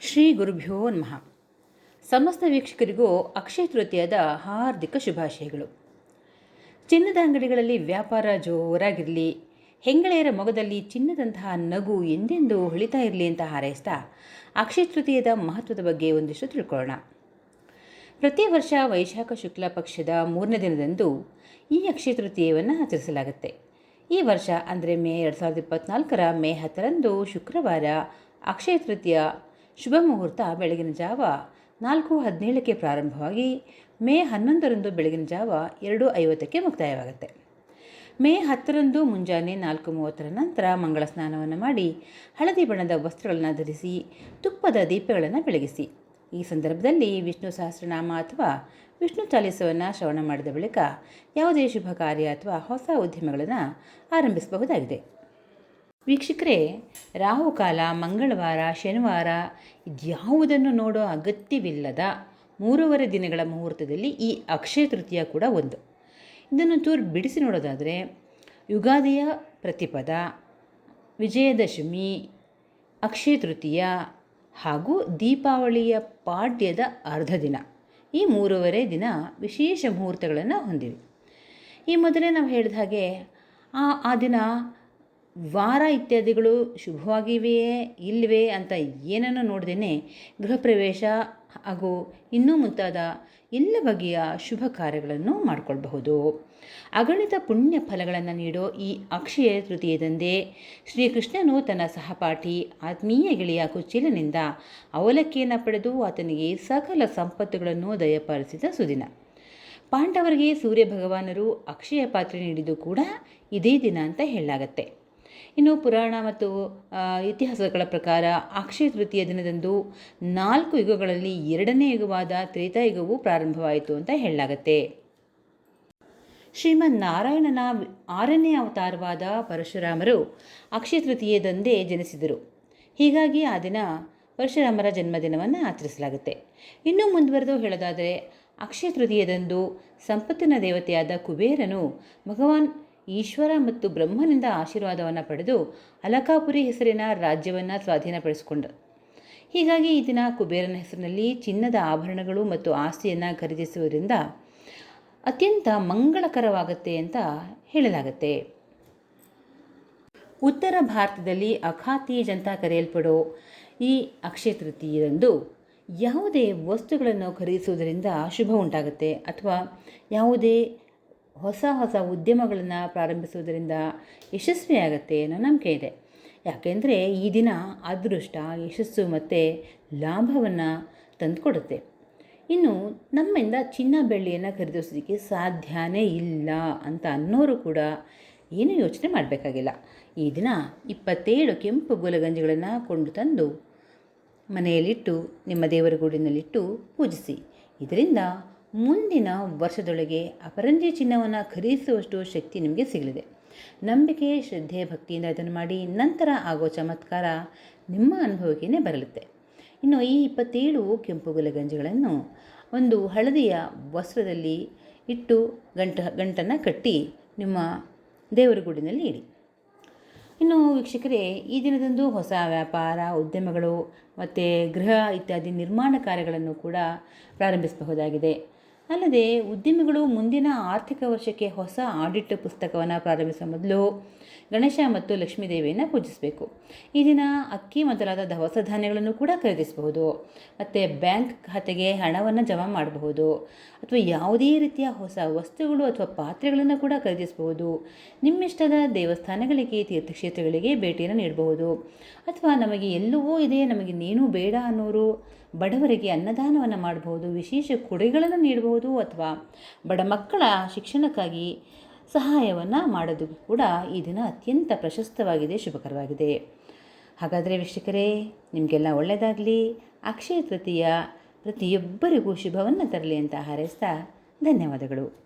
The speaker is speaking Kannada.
ಶ್ರೀ ಗುರುಭ್ಯೋ ನಮಃ. ಸಮಸ್ತ ವೀಕ್ಷಕರಿಗೂ ಅಕ್ಷಯ ತೃತೀಯದ ಹಾರ್ದಿಕ ಶುಭಾಶಯಗಳು. ಚಿನ್ನದ ಅಂಗಡಿಗಳಲ್ಲಿ ವ್ಯಾಪಾರ ಜೋರಾಗಿರಲಿ, ಹೆಂಗಳೆಯರ ಮೊಗದಲ್ಲಿ ಚಿನ್ನದಂತಹ ನಗು ಎಂದೆಂದೂ ಹೊಳಿತಾ ಇರಲಿ ಅಂತ ಹಾರೈಸ್ತಾ ಅಕ್ಷಯ ತೃತೀಯದ ಮಹತ್ವದ ಬಗ್ಗೆ ಒಂದಿಷ್ಟು ತಿಳ್ಕೊಳ್ಳೋಣ. ಪ್ರತಿ ವರ್ಷ ವೈಶಾಖ ಶುಕ್ಲ ಪಕ್ಷದ ಮೂರನೇ ದಿನದಂದು ಈ ಅಕ್ಷಯ ತೃತೀಯವನ್ನು ಆಚರಿಸಲಾಗುತ್ತೆ. ಈ ವರ್ಷ ಅಂದರೆ ಮೇ ಎರಡು ಸಾವಿರದ ಇಪ್ಪತ್ತ್ನಾಲ್ಕರ ಮೇ ಹತ್ತರಂದು ಶುಕ್ರವಾರ ಅಕ್ಷಯ ತೃತೀಯ ಶುಭ ಮುಹೂರ್ತ ಬೆಳಗಿನ ಜಾವ ನಾಲ್ಕು ಹದಿನೇಳಕ್ಕೆ ಪ್ರಾರಂಭವಾಗಿ ಮೇ ಹನ್ನೊಂದರಂದು ಬೆಳಗಿನ ಜಾವ ಎರಡು ಐವತ್ತಕ್ಕೆ ಮುಕ್ತಾಯವಾಗುತ್ತೆ. ಮೇ ಹತ್ತರಂದು ಮುಂಜಾನೆ ನಾಲ್ಕು ಮೂವತ್ತರ ನಂತರ ಮಂಗಳ ಸ್ನಾನವನ್ನು ಮಾಡಿ ಹಳದಿ ಬಣ್ಣದ ವಸ್ತ್ರಗಳನ್ನು ಧರಿಸಿ ತುಪ್ಪದ ದೀಪಗಳನ್ನು ಬೆಳಗಿಸಿ. ಈ ಸಂದರ್ಭದಲ್ಲಿ ವಿಷ್ಣು ಸಹಸ್ರನಾಮ ಅಥವಾ ವಿಷ್ಣು ಚಾಲಿಸವನ್ನು ಶ್ರವಣ ಮಾಡಿದ ಬಳಿಕ ಯಾವುದೇ ಶುಭ ಕಾರ್ಯ ಅಥವಾ ಹೊಸ ಉದ್ಯಮಗಳನ್ನು ಆರಂಭಿಸಬಹುದಾಗಿದೆ. ವೀಕ್ಷಕರೇ ರಾಹುಕಾಲ ಮಂಗಳವಾರ, ಶನಿವಾರ ಇದ್ಯಾವುದನ್ನು ನೋಡೋ ಅಗತ್ಯವಿಲ್ಲದ ಮೂರುವರೆ ದಿನಗಳ ಮುಹೂರ್ತದಲ್ಲಿ ಈ ಅಕ್ಷಯ ತೃತೀಯ ಕೂಡ ಒಂದು. ಇದನ್ನು ಚೂರು ಬಿಡಿಸಿ ನೋಡೋದಾದರೆ, ಯುಗಾದಿಯ ಪ್ರತಿಪದ, ವಿಜಯದಶಮಿ, ಅಕ್ಷಯ ತೃತೀಯ ಹಾಗೂ ದೀಪಾವಳಿಯ ಪಾಡ್ಯದ ಅರ್ಧ ದಿನ. ಈ ಮೂರುವರೆ ದಿನ ವಿಶೇಷ ಮುಹೂರ್ತಗಳನ್ನು ಹೊಂದಿವೆ. ಈ ಮೊದಲೇ ನಾವು ಹೇಳಿದ ಹಾಗೆ, ಆ ಆ ದಿನ ವಾರ ಇತ್ಯಾದಿಗಳು ಶುಭವಾಗಿವೆಯೇ ಇಲ್ಲವೇ ಅಂತ ಏನನ್ನು ನೋಡ್ದೇ ಗೃಹ ಪ್ರವೇಶ ಹಾಗೂ ಇನ್ನೂ ಮುಂತಾದ ಎಲ್ಲ ಬಗೆಯ ಶುಭ ಕಾರ್ಯಗಳನ್ನು ಮಾಡಿಕೊಳ್ಬಹುದು. ಅಗಣಿತ ಪುಣ್ಯ ಫಲಗಳನ್ನು ನೀಡೋ ಈ ಅಕ್ಷಯ ತೃತೀಯದಂದೇ ಶ್ರೀಕೃಷ್ಣನು ತನ್ನ ಸಹಪಾಠಿ, ಆತ್ಮೀಯ ಗೆಳೆಯ ಕುಚಿಲನಿಂದ ಅವಲಕ್ಕಿಯನ್ನು ಪಡೆದು ಆತನಿಗೆ ಸಕಲ ಸಂಪತ್ತುಗಳನ್ನು ದಯಪಾಲಿಸಿದ ಸುದಿನ. ಪಾಂಡವರಿಗೆ ಸೂರ್ಯ ಭಗವಾನರು ಅಕ್ಷಯ ಪಾತ್ರೆ ನೀಡಿದ್ದು ಕೂಡ ಇದೇ ದಿನ ಅಂತ ಹೇಳಲಾಗತ್ತೆ. ಇನ್ನು ಪುರಾಣ ಮತ್ತು ಇತಿಹಾಸಗಳ ಪ್ರಕಾರ ಅಕ್ಷಯ ತೃತೀಯ ದಿನದಂದು ನಾಲ್ಕು ಯುಗಗಳಲ್ಲಿ ಎರಡನೇ ಯುಗವಾದ ತ್ರೇತಾಯುಗವು ಪ್ರಾರಂಭವಾಯಿತು ಅಂತ ಹೇಳಲಾಗತ್ತೆ. ಶ್ರೀಮನ್ ನಾರಾಯಣನ ಆರನೇ ಅವತಾರವಾದ ಪರಶುರಾಮರು ಅಕ್ಷಯ ತೃತೀಯದಂದೇ ಜನಿಸಿದರು. ಹೀಗಾಗಿ ಆ ದಿನ ಪರಶುರಾಮರ ಜನ್ಮದಿನವನ್ನು ಆಚರಿಸಲಾಗುತ್ತೆ. ಇನ್ನೂ ಮುಂದುವರೆದು ಹೇಳೋದಾದರೆ, ಅಕ್ಷಯ ತೃತೀಯದಂದು ಸಂಪತ್ತಿನ ದೇವತೆಯಾದ ಕುಬೇರನು ಭಗವಾನ್ ಈಶ್ವರ ಮತ್ತು ಬ್ರಹ್ಮನಿಂದ ಆಶೀರ್ವಾದವನ್ನು ಪಡೆದು ಅಲಕಾಪುರಿ ಹೆಸರಿನ ರಾಜ್ಯವನ್ನು ಸ್ವಾಧೀನಪಡಿಸಿಕೊಂಡ. ಹೀಗಾಗಿ ಈ ದಿನ ಕುಬೇರನ ಹೆಸರಿನಲ್ಲಿ ಚಿನ್ನದ ಆಭರಣಗಳು ಮತ್ತು ಆಸ್ತಿಯನ್ನು ಖರೀದಿಸುವುದರಿಂದ ಅತ್ಯಂತ ಮಂಗಳಕರವಾಗುತ್ತೆ ಅಂತ ಹೇಳಲಾಗುತ್ತೆ. ಉತ್ತರ ಭಾರತದಲ್ಲಿ ಅಖಾತೀಜ್ ಅಂತ ಕರೆಯಲ್ಪಡೋ ಈ ಅಕ್ಷಯ ತೃತೀಯದಂದು ಯಾವುದೇ ವಸ್ತುಗಳನ್ನು ಖರೀದಿಸುವುದರಿಂದ ಶುಭ ಉಂಟಾಗುತ್ತೆ ಅಥವಾ ಯಾವುದೇ ಹೊಸ ಹೊಸ ಉದ್ಯಮಗಳನ್ನು ಪ್ರಾರಂಭಿಸುವುದರಿಂದ ಯಶಸ್ವಿಯಾಗತ್ತೆ ಅನ್ನೋ ನಂಬಿಕೆ ಇದೆ. ಯಾಕೆಂದರೆ ಈ ದಿನ ಅದೃಷ್ಟ, ಯಶಸ್ಸು ಮತ್ತು ಲಾಭವನ್ನು ತಂದುಕೊಡುತ್ತೆ. ಇನ್ನು ನಮ್ಮಿಂದ ಚಿನ್ನ ಬೆಳ್ಳಿಯನ್ನು ಖರೀದಿಸೋದಕ್ಕೆ ಸಾಧ್ಯನೇ ಇಲ್ಲ ಅಂತ ಅನ್ನೋರು ಕೂಡ ಏನು ಯೋಚನೆ ಮಾಡಬೇಕಾಗಿಲ್ಲ. ಈ ದಿನ ಇಪ್ಪತ್ತೇಳು ಕೆಂಪು ಗುಲಗಂಜಿಗಳನ್ನು ಕೊಂಡು ತಂದು ಮನೆಯಲ್ಲಿಟ್ಟು, ನಿಮ್ಮ ದೇವರ ಗೂಡಿನಲ್ಲಿಟ್ಟು ಪೂಜಿಸಿ. ಇದರಿಂದ ಮುಂದಿನ ವರ್ಷದೊಳಗೆ ಅಪರಂಜಿ ಚಿನ್ನವನ್ನು ಖರೀದಿಸುವಷ್ಟು ಶಕ್ತಿ ನಿಮಗೆ ಸಿಗಲಿದೆ. ನಂಬಿಕೆ, ಶ್ರದ್ಧೆ, ಭಕ್ತಿಯಿಂದ ಇದನ್ನು ಮಾಡಿ ನಂತರ ಆಗೋ ಚಮತ್ಕಾರ ನಿಮ್ಮ ಅನುಭವಕ್ಕೇ ಬರಲಿದೆ. ಇನ್ನು ಈ ಇಪ್ಪತ್ತೇಳು ಕೆಂಪು ಗುಲಗಂಜಿಗಳನ್ನು ಒಂದು ಹಳದಿಯ ವಸ್ತ್ರದಲ್ಲಿ ಇಟ್ಟು ಗಂಟ, ಗಂಟನ್ನು ಕಟ್ಟಿ ನಿಮ್ಮ ದೇವರ ಗುಡಿನಲ್ಲಿ ಇಡಿ. ಇನ್ನು ವೀಕ್ಷಕರೇ, ಈ ದಿನದಂದು ಹೊಸ ವ್ಯಾಪಾರ, ಉದ್ಯಮಗಳು ಮತ್ತು ಗೃಹ ಇತ್ಯಾದಿ ನಿರ್ಮಾಣ ಕಾರ್ಯಗಳನ್ನು ಕೂಡ ಪ್ರಾರಂಭಿಸಬಹುದಾಗಿದೆ. ಅಲ್ಲದೆ ಉದ್ಯಮಿಗಳು ಮುಂದಿನ ಆರ್ಥಿಕ ವರ್ಷಕ್ಕೆ ಹೊಸ ಆಡಿಟ್ ಪುಸ್ತಕವನ್ನು ಪ್ರಾರಂಭಿಸುವ ಮೊದಲು ಗಣೇಶ ಮತ್ತು ಲಕ್ಷ್ಮೀ ದೇವಿಯನ್ನು ಪೂಜಿಸಬೇಕು. ಈ ದಿನ ಅಕ್ಕಿ ಮೊದಲಾದ ದವಸ ಧಾನ್ಯಗಳನ್ನು ಕೂಡ ಖರೀದಿಸಬಹುದು. ಮತ್ತು ಬ್ಯಾಂಕ್ ಖಾತೆಗೆ ಹಣವನ್ನು ಜಮಾ ಮಾಡಬಹುದು. ಅಥವಾ ಯಾವುದೇ ರೀತಿಯ ಹೊಸ ವಸ್ತುಗಳು ಅಥವಾ ಪಾತ್ರೆಗಳನ್ನು ಕೂಡ ಖರೀದಿಸಬಹುದು. ನಿಮ್ಮಿಷ್ಟದ ದೇವಸ್ಥಾನಗಳಿಗೆ, ತೀರ್ಥಕ್ಷೇತ್ರಗಳಿಗೆ ಭೇಟಿಯನ್ನು ನೀಡಬಹುದು. ಅಥವಾ ನಮಗೆ ಎಲ್ಲವೂ ಇದೆ, ನಮಗೆ ನೀನು ಬೇಡ ಅನ್ನೋರು ಬಡವರಿಗೆ ಅನ್ನದಾನವನ್ನು ಮಾಡಬಹುದು ವಿಶೇಷ ಕೊಡೆಗಳನ್ನು ನೀಡಬಹುದು ಅಥವಾ ಬಡ ಮಕ್ಕಳ ಶಿಕ್ಷಣಕ್ಕಾಗಿ ಸಹಾಯವನ್ನು ಮಾಡೋದು ಕೂಡ ಈ ದಿನ ಅತ್ಯಂತ ಪ್ರಶಸ್ತವಾಗಿದೆ, ಶುಭಕರವಾಗಿದೆ. ಹಾಗಾದರೆ ವೀಕ್ಷಕರೇ, ನಿಮಗೆಲ್ಲ ಒಳ್ಳೆಯದಾಗಲಿ. ಅಕ್ಷಯ ತೃತೀಯ ಪ್ರತಿಯೊಬ್ಬರಿಗೂ ಶುಭವನ್ನು ತರಲಿ ಅಂತ ಹಾರೈಸ್ತಾ ಧನ್ಯವಾದಗಳು.